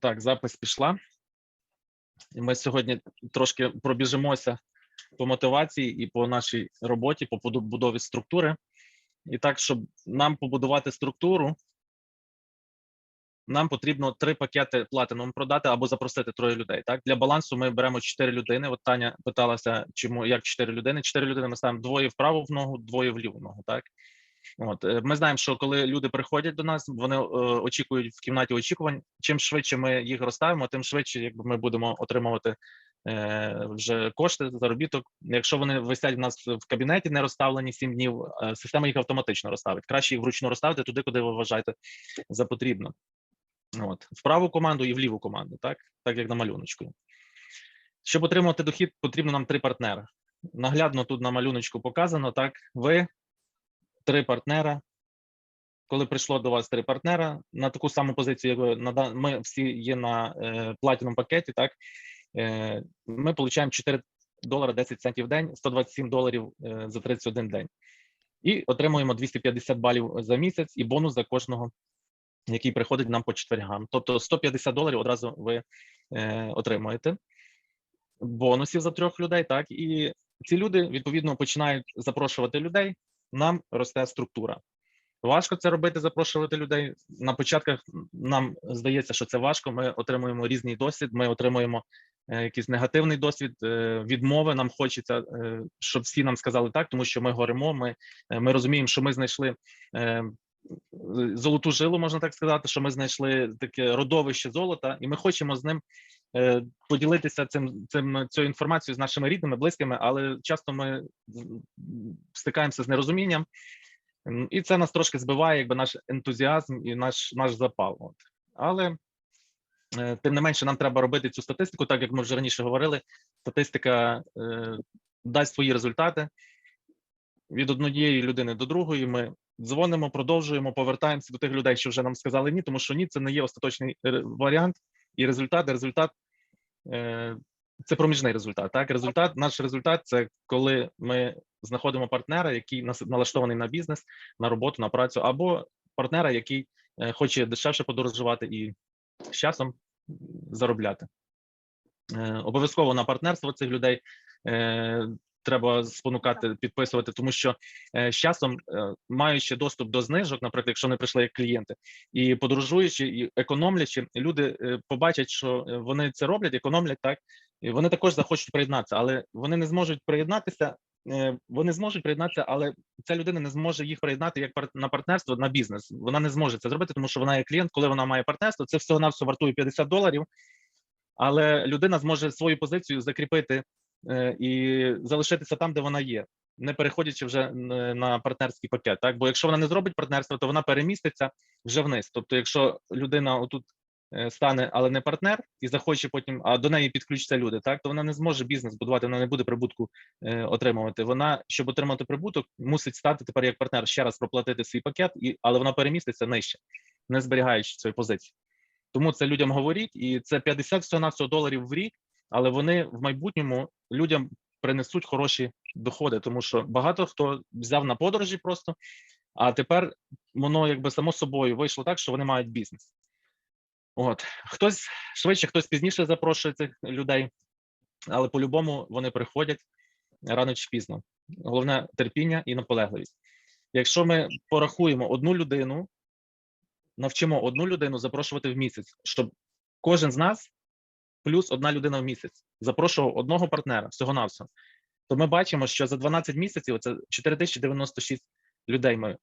Так, запис пішла. І ми сьогодні трошки пробіжимося по мотивації і по нашій роботі, по буду- будові структури. І так, щоб нам побудувати структуру, нам потрібно три пакети платином продати або запросити троє людей. Так, для балансу ми беремо чотири людини. От Таня питалася, чому як чотири людини. Чотири людини ми ставимо двоє вправо в ногу, двоє в ліву ногу. Так. От е, ми знаємо, що коли люди приходять до нас, вони е, очікують в кімнаті очікувань. Чим швидше ми їх розставимо, тим швидше, якби ми будемо отримувати е, вже кошти заробіток. Якщо вони висять в нас в кабінеті, не розставлені 7 днів, е, система їх автоматично розставить. Краще їх вручну розставити туди, куди ви вважаєте за потрібно. От в праву команду і в ліву команду, так так як на малюночку. Щоб отримати дохід, потрібно нам три партнери. Наглядно тут на малюночку показано. Так, ви три партнера. Коли прийшло до вас три партнера на таку саму позицію, як ви ми всі є на е, платіному пакеті, так е, ми отримуємо 4 долара 10 центів в день, 127 доларів е, за 31 день. І отримуємо 250 балів за місяць і бонус за кожного, який приходить нам по четвергам. Тобто 150 доларів одразу ви отримуєте бонусів за трьох людей. Так і ці люди відповідно починають запрошувати людей. Нам росте структура. Важко це робити, запрошувати людей. На початках нам здається, що це важко. Ми отримуємо різний досвід. Ми отримуємо е, якийсь негативний досвід е, відмови. Нам хочеться, е, щоб всі нам сказали так, тому що ми горимо. Ми, ми розуміємо, що ми знайшли золоту жилу, можна так сказати, що ми знайшли таке родовище золота, і ми хочемо з ним е, поділитися цим цим цією інформацією з нашими рідними, близькими, але часто ми стикаємося з нерозумінням. І це нас трошки збиває, якби наш ентузіазм і наш наш запал. От. Але е, тим не менше, нам треба робити цю статистику, так як ми вже раніше говорили. Статистика е, дасть свої результати від однієї людини до другої. Ми дзвонимо, продовжуємо, повертаємося до тих людей, що вже нам сказали ні, тому що ні, це не є остаточний е, варіант і результат. Результат е, це проміжний результат. Так, результат, наш результат це коли ми знаходимо партнера, який налаштований на бізнес, на роботу, на працю, або партнера, який е, хоче дешевше подорожувати і з часом заробляти. Обов'язково на партнерство цих людей треба спонукати, підписувати, тому що е, з часом, е, маючи доступ до знижок, наприклад, якщо вони прийшли як клієнти, і подорожуючи, і економлячи, люди е, побачать, що вони це роблять, економлять так, і вони також захочуть приєднатися, але вони не зможуть приєднатися. Вони зможуть приєднатися, але ця людина не зможе їх приєднати як на партнерство на бізнес. Вона не зможе це зробити, тому що вона є клієнт. Коли вона має партнерство, це всього навсього вартує 50 доларів. Але людина зможе свою позицію закріпити і залишитися там, де вона є, не переходячи вже на партнерський пакет. Так, бо якщо вона не зробить партнерство, то вона переміститься вже вниз. Тобто, якщо людина отут е, стане, але не партнер, і захоче потім, а до неї підключаться люди, так то вона не зможе бізнес будувати, вона не буде прибутку е, отримувати. Вона, щоб отримати прибуток, мусить стати тепер як партнер ще раз проплатити свій пакет, і але вона переміститься нижче, не зберігаючи цієї позиції. Тому це людям говоріть, і це 50 всього на всього доларів в рік, але вони в майбутньому людям принесуть хороші доходи, тому що багато хто взяв на подорожі просто, а тепер воно якби само собою вийшло так, що вони мають бізнес. От хтось швидше, хтось пізніше запрошує цих людей, але по-любому вони приходять рано чи пізно. Головне терпіння і наполегливість. Якщо ми порахуємо одну людину, навчимо одну людину запрошувати в місяць, щоб кожен з нас плюс одна людина в місяць запрошував одного партнера всього навсього то ми бачимо, що за 12 місяців це 4096 людей ми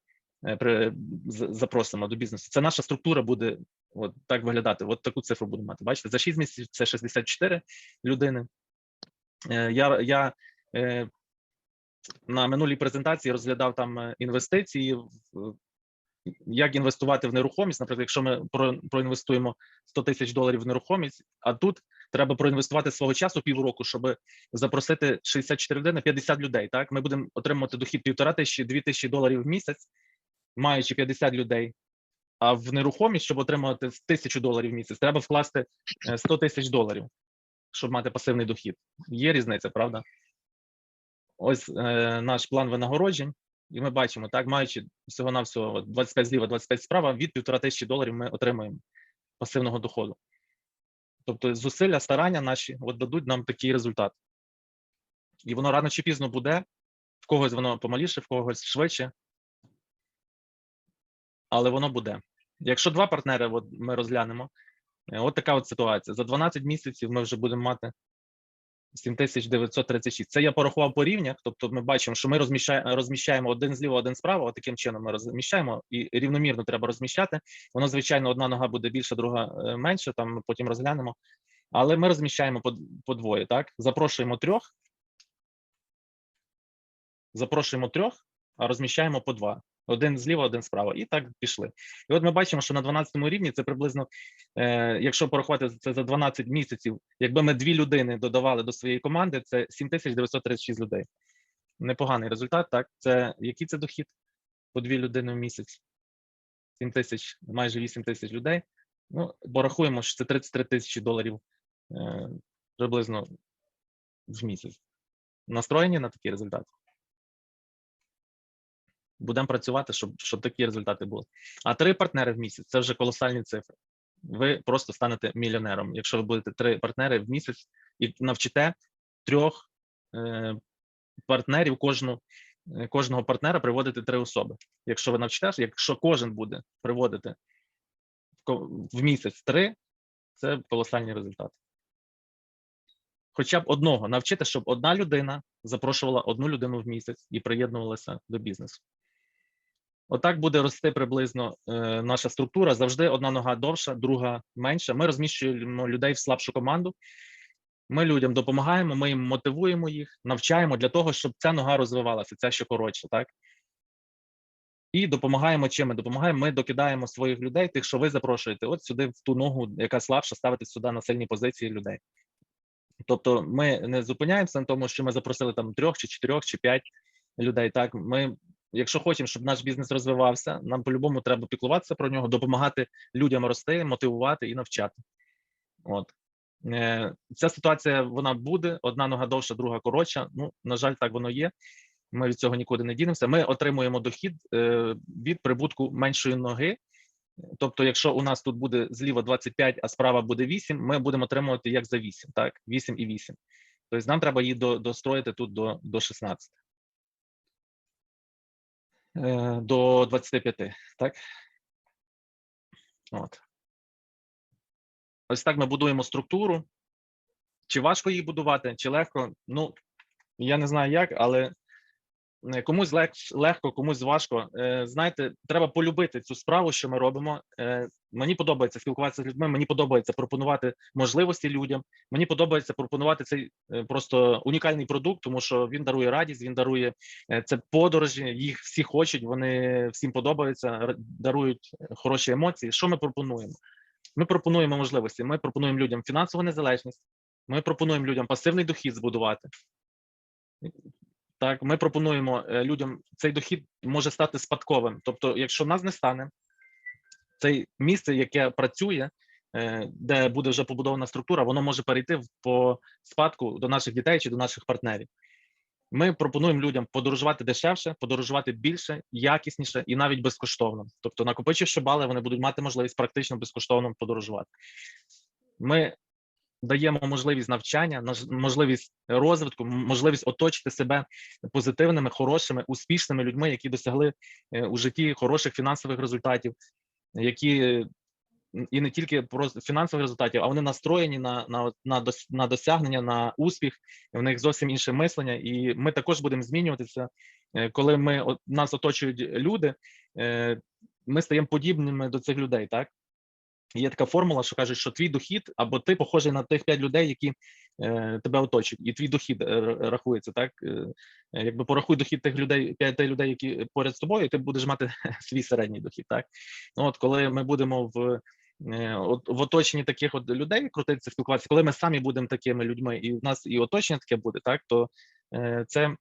е, запросимо до бізнесу. Це наша структура буде от так виглядати. От таку цифру будемо мати. Бачите, за 6 місяців це 64 людини. Е, Я, я е, на минулій презентації розглядав там інвестиції, як інвестувати в нерухомість. Наприклад, якщо ми проінвестуємо 100 тисяч доларів в нерухомість, а тут треба проінвестувати свого часу півроку, щоб запросити 64 людини, 50 людей. Так, ми будемо отримувати дохід півтора тисячі, дві тисячі доларів в місяць, маючи 50 людей. А в нерухомість, щоб отримати тисячу доларів в місяць, треба вкласти е, 100 тисяч доларів, щоб мати пасивний дохід. Є різниця, правда? Ось е, наш план винагороджень. І ми бачимо, так, маючи всього на всього 25 зліва, 25 справа, від півтора тисячі доларів ми отримаємо пасивного доходу. Тобто зусилля, старання наші от дадуть нам такий результат. І воно рано чи пізно буде, в когось воно помаліше, в когось швидше. Але воно буде. Якщо два партнери от ми розглянемо, е, от така от ситуація. За 12 місяців ми вже будемо мати 7936. Це я порахував по рівнях, тобто ми бачимо, що ми розміщаємо, розміщаємо один зліва, один справа. Таким чином ми розміщаємо і рівномірно треба розміщати. Воно, звичайно, одна нога буде більша, друга е, менша. Там ми потім розглянемо. Але ми розміщаємо по, по двоє. Так, запрошуємо трьох, запрошуємо трьох, а розміщаємо по два. Один зліва, один справа, і так пішли. І от ми бачимо, що на 12 рівні це приблизно, е, якщо порахувати це за 12 місяців, якби ми дві людини додавали до своєї команди, це 7936 людей. Непоганий результат, так? Це який це дохід по дві людини в місяць? 7 тисяч, майже 8 тисяч людей. Ну, порахуємо, що це 33 тисячі доларів е, приблизно в місяць. Настроєні на такий результат? Будемо працювати, щоб, щоб такі результати були. А три партнери в місяць це вже колосальні цифри. Ви просто станете мільйонером, якщо ви будете три партнери в місяць і навчите трьох е, партнерів кожну, е, кожного партнера приводити три особи. Якщо ви навчите, якщо кожен буде приводити в місяць три, це колосальні результати. Хоча б одного навчити, щоб одна людина запрошувала одну людину в місяць і приєднувалася до бізнесу. Отак буде рости приблизно е, наша структура. Завжди одна нога довша, друга менша. Ми розміщуємо людей в слабшу команду. Ми людям допомагаємо, ми їм мотивуємо їх, навчаємо для того, щоб ця нога розвивалася, ця ще коротша, так? І допомагаємо чим ми допомагаємо. Ми докидаємо своїх людей, тих, що ви запрошуєте, от сюди, в ту ногу, яка слабша, ставити сюди на сильні позиції людей. Тобто, ми не зупиняємося на тому, що ми запросили там трьох, чи чотирьох, чи п'ять людей. Так, ми, якщо хочемо, щоб наш бізнес розвивався, нам по-любому треба піклуватися про нього, допомагати людям рости, мотивувати і навчати. От Е, ця ситуація вона буде: одна нога довша, друга коротша. Ну на жаль, так воно є. Ми від цього нікуди не дінемося. Ми отримуємо дохід е, від прибутку меншої ноги. Тобто, якщо у нас тут буде зліва 25, а справа буде 8, ми будемо отримувати як за 8, так, 8 і 8. Тобто нам треба її до, достроїти тут до, до 16. Е, до 25, так? От. Ось так ми будуємо структуру. Чи важко її будувати, чи легко? Ну, я не знаю як, але комусь лег- легко, комусь важко. Е, Знаєте, треба полюбити цю справу, що ми робимо. Е, Мені подобається спілкуватися з людьми, мені подобається пропонувати можливості людям. Мені подобається пропонувати цей е, просто унікальний продукт, тому що він дарує радість, він дарує е, це подорожі. Їх всі хочуть, вони всім подобаються, дарують хороші емоції. Що ми пропонуємо? Ми пропонуємо можливості. Ми пропонуємо людям фінансову незалежність. Ми пропонуємо людям пасивний дохід збудувати. Так, ми пропонуємо е, людям цей дохід може стати спадковим. Тобто, якщо нас не стане це місце, яке працює, е, де буде вже побудована структура, воно може перейти по спадку до наших дітей чи до наших партнерів. Ми пропонуємо людям подорожувати дешевше, подорожувати більше, якісніше і навіть безкоштовно. Тобто, накопичивши бали, вони будуть мати можливість практично безкоштовно подорожувати. Ми даємо можливість навчання, можливість розвитку, можливість оточити себе позитивними, хорошими, успішними людьми, які досягли е, у житті хороших фінансових результатів, які і не тільки просто фінансових результатів, а вони настроєні на, на, на, на досягнення, на успіх. В них зовсім інше мислення, і ми також будемо змінюватися. Е, Коли ми нас оточують люди, е, ми стаємо подібними до цих людей, так? Є така формула, що кажуть, що твій дохід або ти похожий на тих п'ять людей, які е, тебе оточують, і твій дохід е, рахується. Так е, е, якби порахуй дохід тих людей, п'яти людей, які поряд з тобою, і ти будеш мати свій середній дохід. Так ну, от коли ми будемо в е, от, в оточенні таких от людей крутитися, спілкуватися, коли ми самі будемо такими людьми, і в нас і оточення таке буде, так то е, це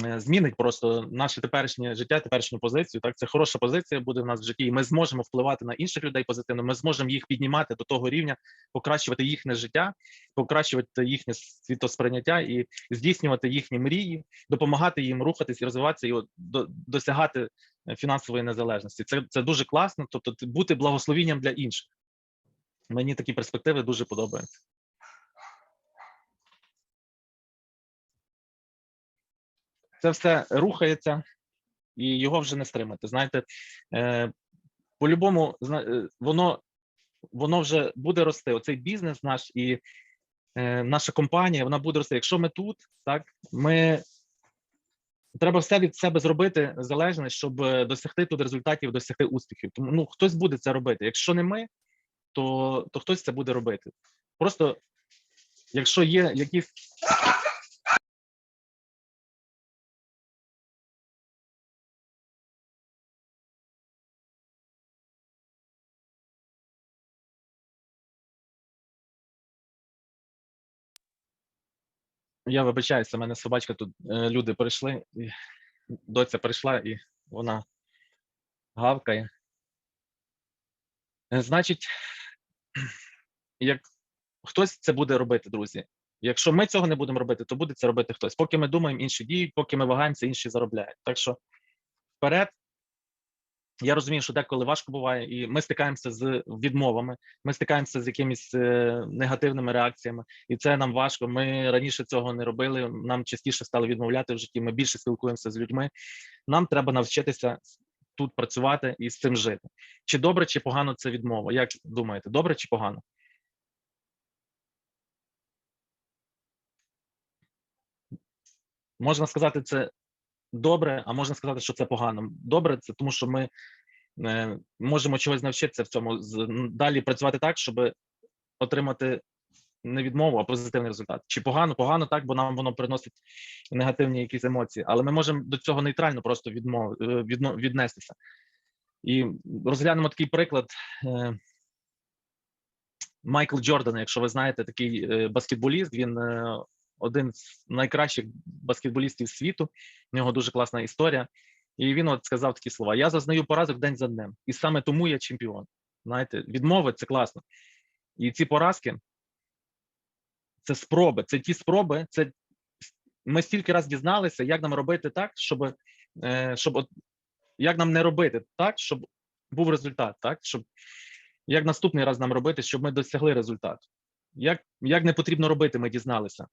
змінить просто наше теперішнє життя, теперішню позицію. Так, це хороша позиція буде в нас в житті, і ми зможемо впливати на інших людей позитивно. Ми зможемо їх піднімати до того рівня, покращувати їхнє життя, покращувати їхнє світосприйняття і здійснювати їхні мрії, допомагати їм рухатись і розвиватися і от до- досягати е, фінансової незалежності. Це, це дуже класно, тобто бути благословінням для інших. Мені такі перспективи дуже подобаються. Це все рухається, і його вже не стримати. Знаєте, е, по-любому, е, воно, воно вже буде рости. Оцей бізнес наш і е, наша компанія, вона буде рости. Якщо ми тут, так ми треба все від себе зробити залежне, щоб досягти тут результатів, досягти успіхів. Тому ну хтось буде це робити. Якщо не ми, то, то хтось це буде робити. Просто якщо є якісь Я вибачаюся, у мене собачка тут е, люди прийшли, і доця прийшла, і вона гавкає. Е, Значить, як хтось це буде робити, друзі. Якщо ми цього не будемо робити, то буде це робити хтось. Поки ми думаємо, інші діють, поки ми вагаємося, інші заробляють. Так що вперед. Я розумію, що деколи важко буває, і ми стикаємося з відмовами, ми стикаємося з якимись е, негативними реакціями, і це нам важко. Ми раніше цього не робили. Нам частіше стали відмовляти в житті. Ми більше спілкуємося з людьми. Нам треба навчитися тут працювати і з цим жити. Чи добре, чи погано це відмова? Як думаєте, добре чи погано? Можна сказати, це добре, а можна сказати, що це погано. Добре, це тому, що ми е, можемо чогось навчитися в цьому далі працювати так, щоб отримати не відмову, а позитивний результат. Чи погано, погано так, бо нам воно приносить негативні якісь емоції, але ми можемо до цього нейтрально просто відмов, е, відно, віднестися. І розглянемо такий приклад. е, Майкл Джордан, якщо ви знаєте, такий баскетболіст, він один з найкращих баскетболістів світу. У нього дуже класна історія. І він от сказав такі слова: Я зазнаю поразок день за днем, і саме тому я чемпіон. Знаєте, відмови це класно. І ці поразки це спроби. Це ті спроби. Це ми стільки раз дізналися, як нам робити так, щоб, е, щоб от, як нам не робити так, щоб був результат, так щоб як наступний раз нам робити, щоб ми досягли результату. Як, як не потрібно робити, ми дізналися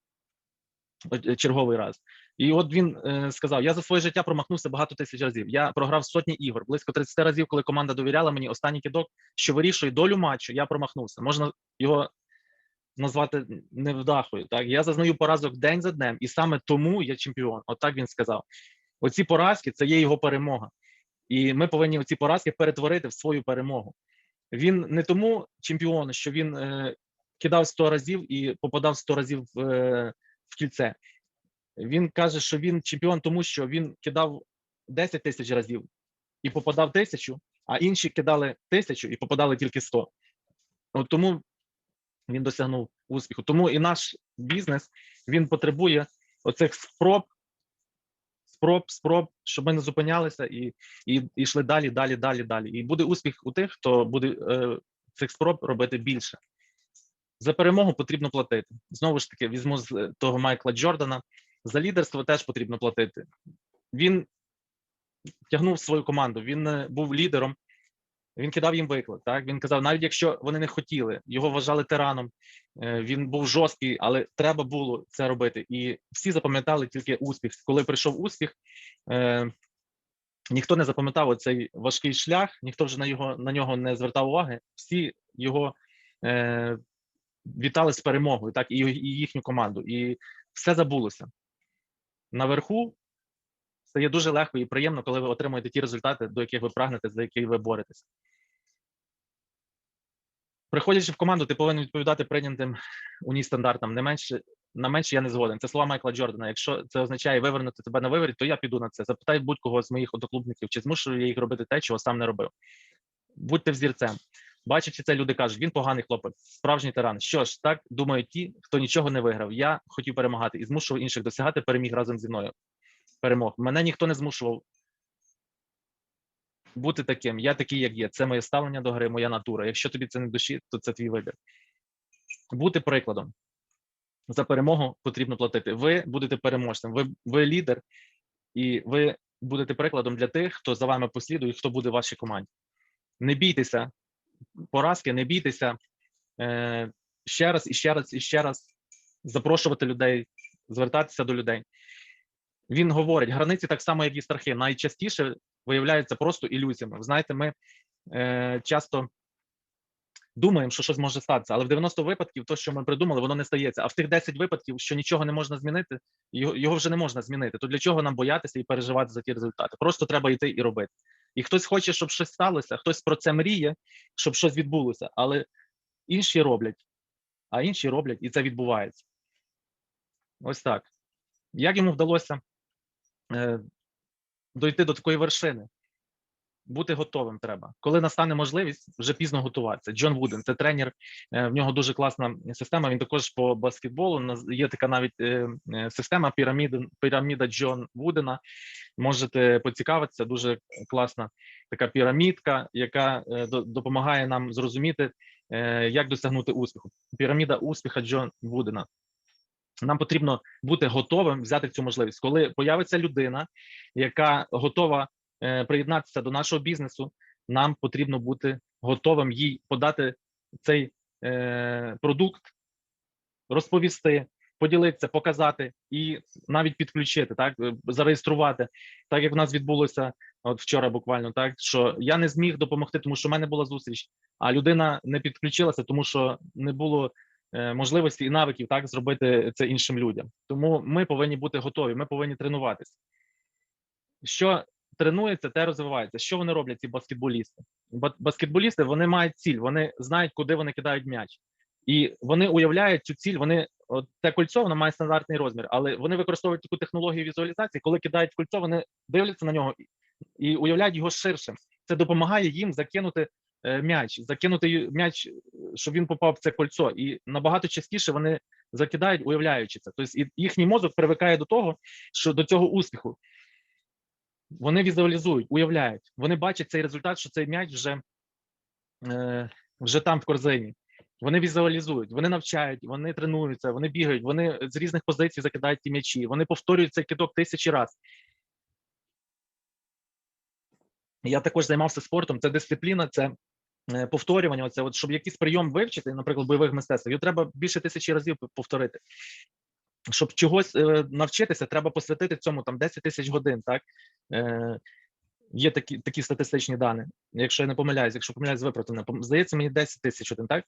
черговий раз. І от він е, сказав: я за своє життя промахнувся багато тисяч разів. Я програв сотні ігор, близько 30 разів, коли команда довіряла мені останній кидок, що вирішує долю матчу. Я промахнувся. Можна його назвати невдахою. Так я зазнаю поразок день за днем, і саме тому я чемпіон. Отак він сказав. Оці поразки це є його перемога, і ми повинні оці поразки перетворити в свою перемогу. Він не тому чемпіон, що він е, кидав 100 разів і попадав 100 разів в, е, в кільце. Він каже, що він чемпіон, тому що він кидав 10 тисяч разів і попадав тисячу, а інші кидали тисячу і попадали тільки 100. От тому він досягнув успіху. Тому і наш бізнес він потребує оцих спроб, спроб, спроб, щоб ми не зупинялися і, і, йшли далі, далі, далі, далі. І буде успіх у тих, хто буде е, цих спроб робити більше. За перемогу потрібно платити. Знову ж таки, візьму з е, того Майкла Джордана. За лідерство теж потрібно платити. Він тягнув свою команду, він е, був лідером, він кидав їм виклик. Так він казав, навіть якщо вони не хотіли, його вважали тираном. е, Він був жорсткий, але треба було це робити. І всі запам'ятали тільки успіх. Коли прийшов успіх, ніхто не запам'ятав оцей важкий шлях, ніхто вже на його на нього не звертав уваги. Всі його вітали з перемогою, так і, і їхню команду. І все забулося. Наверху стає дуже легко і приємно, коли ви отримуєте ті результати, до яких ви прагнете, за які ви боретеся. Приходячи в команду, ти повинен відповідати прийнятим у ній стандартам. Не менше на менше я не згоден. Це слова Майкла Джордана. Якщо це означає вивернути тебе на виворіт, то я піду на це. Запитай будь-кого з моїх одноклубників, чи змушую я їх робити те, чого сам не робив. Будьте взірцем. Бачачи це, люди кажуть, він поганий хлопець, справжній тиран. Що ж, так думають ті, хто нічого не виграв. Я хотів перемагати і змушував інших досягати переміг разом зі мною. перемог. Мене ніхто не змушував бути таким. Я такий, як є. Це моє ставлення до гри, моя натура. Якщо тобі це не душі, то це твій вибір. Бути прикладом. За перемогу потрібно платити. Ви будете переможцем. Ви, ви лідер, і ви будете прикладом для тих, хто за вами послідує, хто буде в вашій команді. Не бійтеся поразки, не бійтеся е, ще раз і ще раз і ще раз запрошувати людей, звертатися до людей. Він говорить, границі так само, як і страхи, найчастіше виявляються просто ілюзіями. Ви знаєте, ми е, часто думаємо, що щось може статися, але в 90 випадків, то, що ми придумали, воно не стається. А в тих 10 випадків, що нічого не можна змінити, його, його вже не можна змінити. То для чого нам боятися і переживати за ті результати? Просто треба йти і робити. І хтось хоче, щоб щось сталося, хтось про це мріє, щоб щось відбулося, але інші роблять, а інші роблять, і це відбувається. Ось так. Як йому вдалося е, дойти до такої вершини? Бути готовим треба. Коли настане можливість, вже пізно готуватися. Джон Вуден, це тренер, е, в нього дуже класна система. Він також по баскетболу. Є така навіть е, е, система піраміда, піраміда Джон Вудена. Можете поцікавитися. Дуже класна така пірамідка, яка допомагає нам зрозуміти, як досягнути успіху. Піраміда успіха Джон Вудена. Нам потрібно бути готовим взяти цю можливість. Коли появиться людина, яка готова приєднатися до нашого бізнесу, нам потрібно бути готовим їй подати цей е, продукт, розповісти, поділитися, показати і навіть підключити, так е, зареєструвати, так як в нас відбулося от вчора, буквально так, що я не зміг допомогти, тому що в мене була зустріч, а людина не підключилася, тому що не було е, можливості і навиків так зробити це іншим людям. Тому ми повинні бути готові, ми повинні тренуватися. Що тренується, те розвивається. Що вони роблять, ці баскетболісти? Баскетболісти вони мають ціль, вони знають, куди вони кидають м'яч. І вони уявляють цю ціль. Вони от те кольцо воно має стандартний розмір, але вони використовують таку технологію візуалізації, коли кидають кольцо, вони дивляться на нього і- уявляють його ширшим. Це допомагає їм закинути е, м'яч, закинути м'яч, е, щоб він попав в це кольцо. І набагато частіше вони закидають, уявляючи це. Тобто їхній мозок привикає до того, що до цього успіху. Вони візуалізують, уявляють. Вони бачать цей результат, що цей м'яч вже, е, вже там в корзині. Вони візуалізують, вони навчають, вони тренуються, вони бігають, вони з різних позицій закидають ті м'ячі, вони повторюють цей кидок тисячі разів. Я також займався спортом. Це дисципліна, це е, повторювання. Оце, от, щоб якийсь прийом вивчити, наприклад, бойових мистецтв, його треба більше тисячі разів повторити. Щоб чогось е, навчитися, треба посвятити цьому там 10 тисяч годин. Так е, є такі такі статистичні дані. Якщо я не помиляюсь, якщо помиляюсь, виправте мене. Здається, мені 10 тисяч годин, так?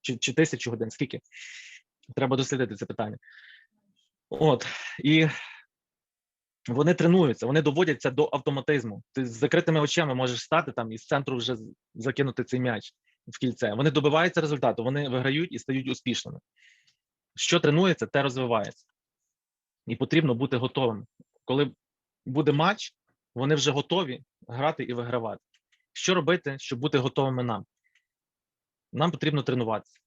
Чи, чи тисячу годин? Скільки? Треба дослідити це питання. От і вони тренуються, вони доводяться до автоматизму. Ти з закритими очима можеш стати там і з центру вже закинути цей м'яч в кільце. Вони добиваються результату, вони виграють і стають успішними. Що тренується, те розвивається. І потрібно бути готовим. Коли буде матч, вони вже готові грати і вигравати. Що робити, щоб бути готовими нам? Нам потрібно тренуватися.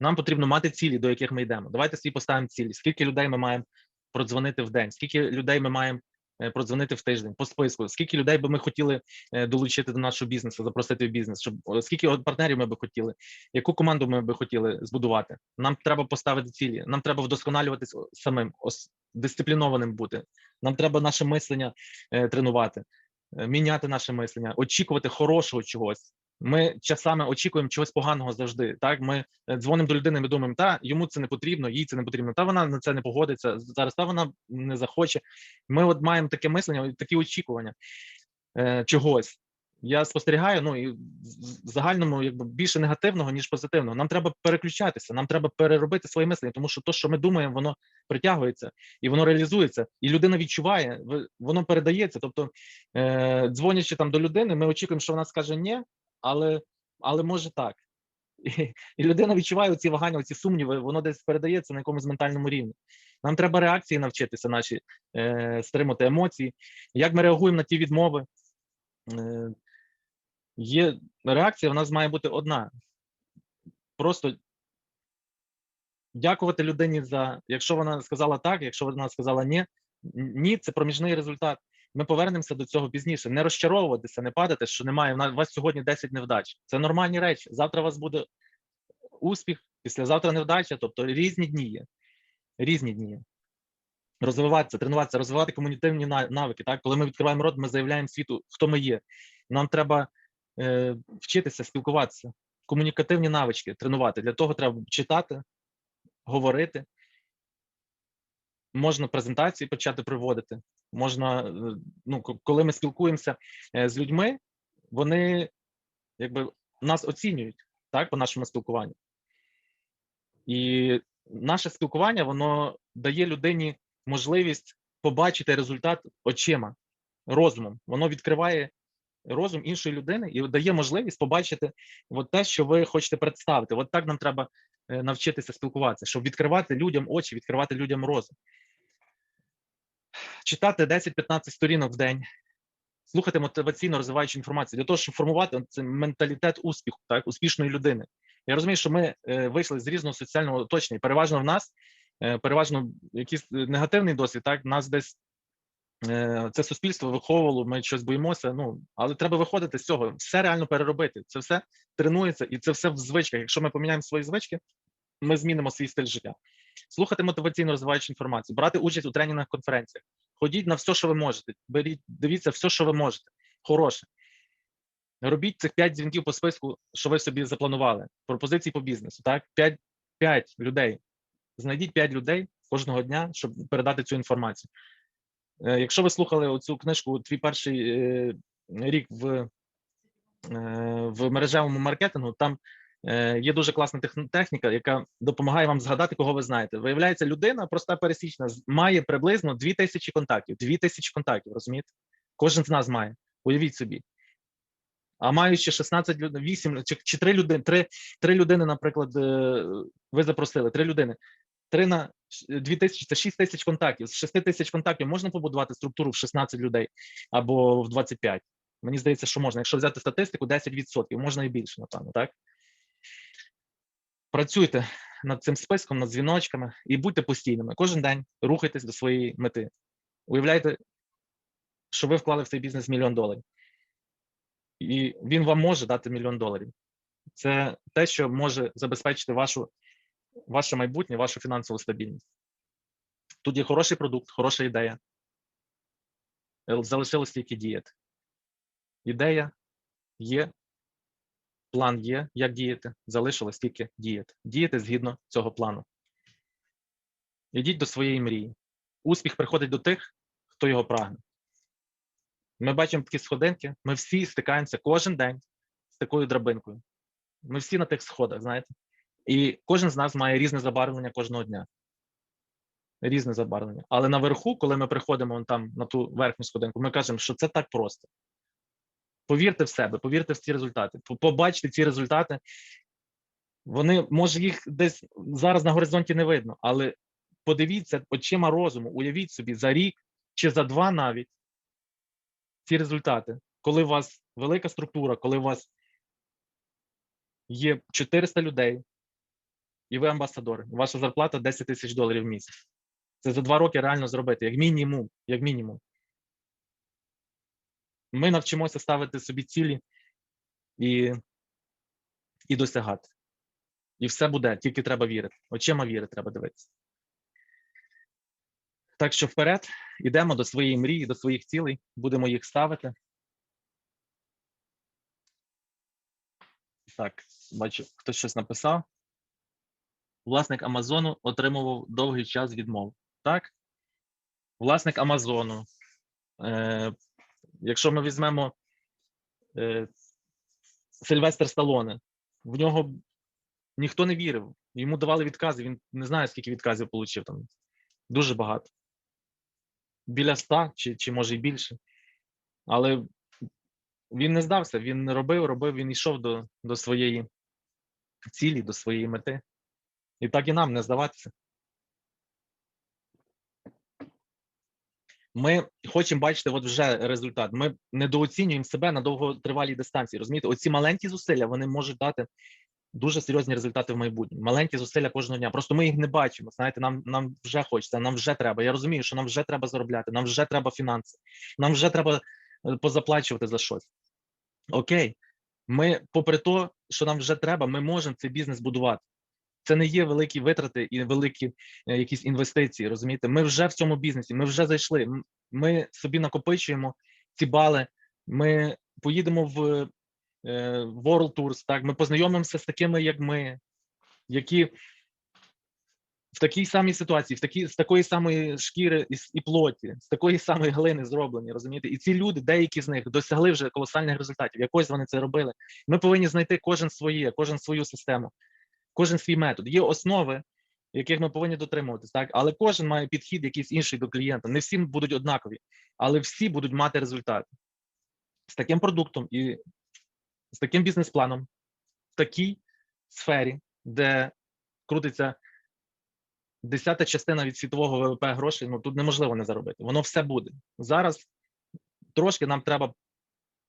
Нам потрібно мати цілі, до яких ми йдемо. Давайте собі поставимо цілі. Скільки людей ми маємо продзвонити в день, скільки людей ми маємо продзвонити в тиждень по списку, скільки людей би ми хотіли е, долучити до нашого бізнесу, запросити в бізнес, щоб скільки партнерів ми би хотіли, яку команду ми би хотіли збудувати. Нам треба поставити цілі, нам треба вдосконалюватись самим, дисциплінованим бути. Нам треба наше мислення е, тренувати, е, міняти наше мислення, очікувати хорошого чогось. Ми часами очікуємо чогось поганого завжди. Так, ми е, дзвонимо до людини, ми думаємо, та йому це не потрібно, їй це не потрібно, та вона на це не погодиться зараз, та вона не захоче. Ми от маємо таке мислення, такі очікування е, чогось. Я спостерігаю, ну і в загальному якби більше негативного, ніж позитивного. Нам треба переключатися, нам треба переробити своє мислення, тому що то, що ми думаємо, воно притягується і воно реалізується, і людина відчуває, воно передається. Тобто, е, дзвонячи там до людини, ми очікуємо, що вона скаже ні, але, але може так. І, людина відчуває ці вагання, ці сумніви, воно десь передається на якомусь ментальному рівні. Нам треба реакції навчитися, наші е, стримати емоції. Як ми реагуємо на ті відмови? Е, є реакція, в нас має бути одна. Просто дякувати людині за, якщо вона сказала так, якщо вона сказала ні, Ні, це проміжний результат. Ми повернемося до цього пізніше. Не розчаровуватися, не падати, що немає. У вас сьогодні 10 невдач. Це нормальні речі. Завтра у вас буде успіх, післязавтра невдача. Тобто різні дні є. Різні дні є. Розвиватися, тренуватися, розвивати комунітивні навики. Так, коли ми відкриваємо рот, ми заявляємо світу, хто ми є. Нам треба е, вчитися, спілкуватися, комунікативні навички тренувати. Для того треба читати, говорити. Можна презентації почати проводити. Можна, е, ну, коли ми спілкуємося е, з людьми, вони якби нас оцінюють так, по нашому спілкуванню. І наше спілкування воно дає людині можливість побачити результат очима, розумом. Воно відкриває розум іншої людини і дає можливість побачити от те, що ви хочете представити. От так нам треба е, навчитися спілкуватися, щоб відкривати людям очі, відкривати людям розум. Читати 10-15 сторінок в день, слухати мотиваційно розвиваючу інформацію для того, щоб формувати це менталітет успіху, так, успішної людини. Я розумію, що ми е, вийшли з різного соціального оточення. Переважно в нас, е, переважно якийсь е, негативний досвід, так, нас десь це суспільство виховувало, ми щось боїмося. Ну, але треба виходити з цього, все реально переробити. Це все тренується і це все в звичках. Якщо ми поміняємо свої звички, ми змінимо свій стиль життя. Слухати мотиваційно розвиваючу інформацію, брати участь у тренінгах, конференціях, ходіть на все, що ви можете. Беріть, дивіться все, що ви можете. Хороше. Робіть цих 5 дзвінків по списку, що ви собі запланували. Пропозиції по бізнесу. Так, 5, 5 людей. Знайдіть 5 людей кожного дня, щоб передати цю інформацію. Е, Якщо ви слухали оцю книжку, твій перший е, рік в, е, в мережевому маркетингу, там є дуже класна техніка, яка допомагає вам згадати, кого ви знаєте. Виявляється, людина проста пересічна, має приблизно 2000 контактів. 2000 контактів, розумієте? Кожен з нас має. Уявіть собі. А маючи 16 людей, 8 чи, чи 3 людини, 3, 3 людини, наприклад, е, ви запросили 3 людини. 3 на 2000 – це 6 тисяч контактів. З 6 тисяч контактів можна побудувати структуру в 16 людей або в 25. Мені здається, що можна. Якщо взяти статистику, 10%, можна і більше, напевно, так? Працюйте над цим списком, над дзвіночками і будьте постійними. Кожен день рухайтесь до своєї мети. Уявляйте, що ви вклали в цей бізнес мільйон доларів. І він вам може дати мільйон доларів. Це те, що може забезпечити вашу, ваше майбутнє, вашу фінансову стабільність. Тут є хороший продукт, хороша ідея. Е, Залишилось тільки діяти. Ідея є, план є, як діяти, залишилось тільки діяти. Діяти згідно цього плану. Ідіть до своєї мрії. Успіх приходить до тих, хто його прагне. Ми бачимо такі сходинки, ми всі стикаємося кожен день з такою драбинкою. Ми всі на тих сходах, знаєте. І кожен з нас має різне забарвлення кожного дня. Різне забарвлення. Але наверху, коли ми приходимо там на ту верхню сходинку, ми кажемо, що це так просто. Повірте в себе, повірте в ці результати. Побачте ці результати. Вони, може, їх десь зараз на горизонті не видно, але подивіться очима розуму, уявіть собі за рік чи за два навіть ці результати, коли у вас велика структура, коли у вас є 400 людей, і ви амбасадор, ваша зарплата 10 тисяч доларів в місяць. Це за два роки реально зробити, як мінімум, як мінімум. Ми навчимося ставити собі цілі і, і досягати. І все буде, тільки треба вірити. Очима віри треба дивитися. Так що вперед, йдемо до своєї мрії, до своїх цілей, будемо їх ставити. Так, бачу, хтось щось написав. Власник Амазону отримував довгий час відмов. Так? Власник Амазону. Е, якщо ми візьмемо е, Сильвестр Сталоне, в нього ніхто не вірив. Йому давали відкази. Він не знає, скільки відказів отримав там. Дуже багато. Біля ста, чи, чи може й більше. Але він не здався, він не робив, робив, він йшов до, до своєї цілі, до своєї мети. І так і нам не здаватися. Ми хочемо бачити от вже результат. Ми недооцінюємо себе на довготривалій дистанції. Розумієте, оці маленькі зусилля вони можуть дати дуже серйозні результати в майбутньому. Маленькі зусилля кожного дня. Просто ми їх не бачимо. Знаєте, нам нам вже хочеться, нам вже треба. Я розумію, що нам вже треба заробляти, нам вже треба фінанси, нам вже треба е, позаплачувати за щось. Окей, ми, попри те, що нам вже треба, ми можемо цей бізнес будувати. Це не є великі витрати і великі е, якісь інвестиції. Розумієте, ми вже в цьому бізнесі, ми вже зайшли. Ми собі накопичуємо ці бали. Ми поїдемо в е, World Tours, так ми познайомимося з такими, як ми, які в такій самій ситуації, в такій з такої самої шкіри і, і плоті, з такої самої глини зроблені, розумієте? І ці люди, деякі з них досягли вже колосальних результатів. Якось вони це робили. Ми повинні знайти кожен своє, кожен свою систему, кожен свій метод. Є основи, яких ми повинні дотримуватись, так але кожен має підхід якийсь інший до клієнта. Не всі будуть однакові, але всі будуть мати результат з таким продуктом і з таким бізнес-планом в такій сфері, де крутиться десята частина від світового ВВП грошей, ну тут неможливо не заробити. Воно все буде. Зараз трошки нам треба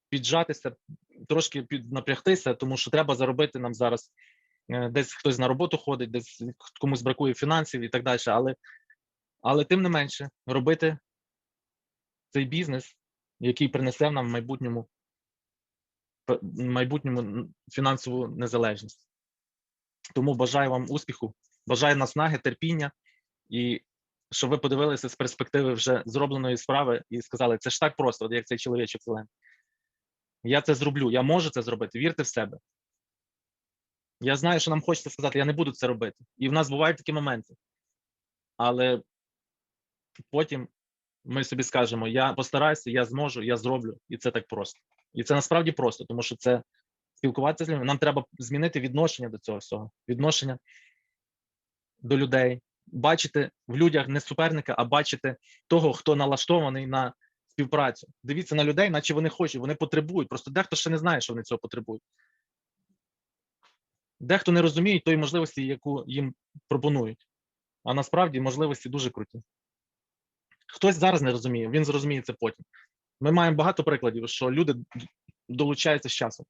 піджатися, трошки піднапрягтися, тому що треба заробити нам зараз. Е, Десь хтось на роботу ходить, десь комусь бракує фінансів і так далі. Але, але тим не менше, робити цей бізнес, який принесе нам в майбутньому п- майбутньому фінансову незалежність. Тому бажаю вам успіху, бажаю наснаги, терпіння і щоб ви подивилися з перспективи вже зробленої справи і сказали, це ж так просто, от як цей чоловічок зелений. Я це зроблю, я можу це зробити. Вірте в себе. Я знаю, що нам хочеться сказати, я не буду це робити. І в нас бувають такі моменти. Але потім ми собі скажемо: я постараюся, я зможу, я зроблю, і це так просто. І це насправді просто, тому що це спілкуватися з людьми. Нам треба змінити відношення до цього всього, відношення до людей, бачити в людях не суперника, а бачити того, хто налаштований на співпрацю. Дивіться на людей, наче вони хочуть, вони потребують. Просто дехто ще не знає, що вони цього потребують. Дехто не розуміє тої можливості, яку їм пропонують. А насправді можливості дуже круті. Хтось зараз не розуміє, він зрозуміє це потім. Ми маємо багато прикладів, що люди долучаються з часом.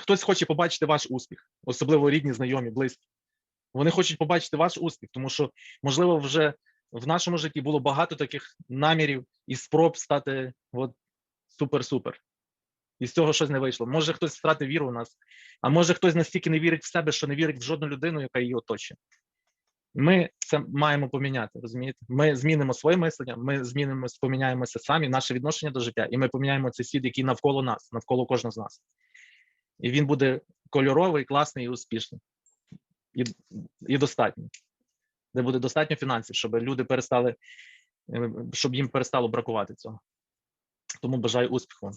Хтось хоче побачити ваш успіх, особливо рідні, знайомі, близькі. Вони хочуть побачити ваш успіх, тому що, можливо, вже в нашому житті було багато таких намірів і спроб стати от, супер-супер. І з цього щось не вийшло. Може, хтось втратив віру в нас, а може хтось настільки не вірить в себе, що не вірить в жодну людину, яка її оточує. Ми це маємо поміняти, розумієте? Ми змінимо своє мислення, ми змінимо, поміняємося самі, наше відношення до життя, і ми поміняємо цей світ, який навколо нас, навколо кожного з нас. І він буде кольоровий, класний і успішний. І, і достатньо. Де буде достатньо фінансів, щоб люди перестали, е, щоб їм перестало бракувати цього. Тому бажаю успіху.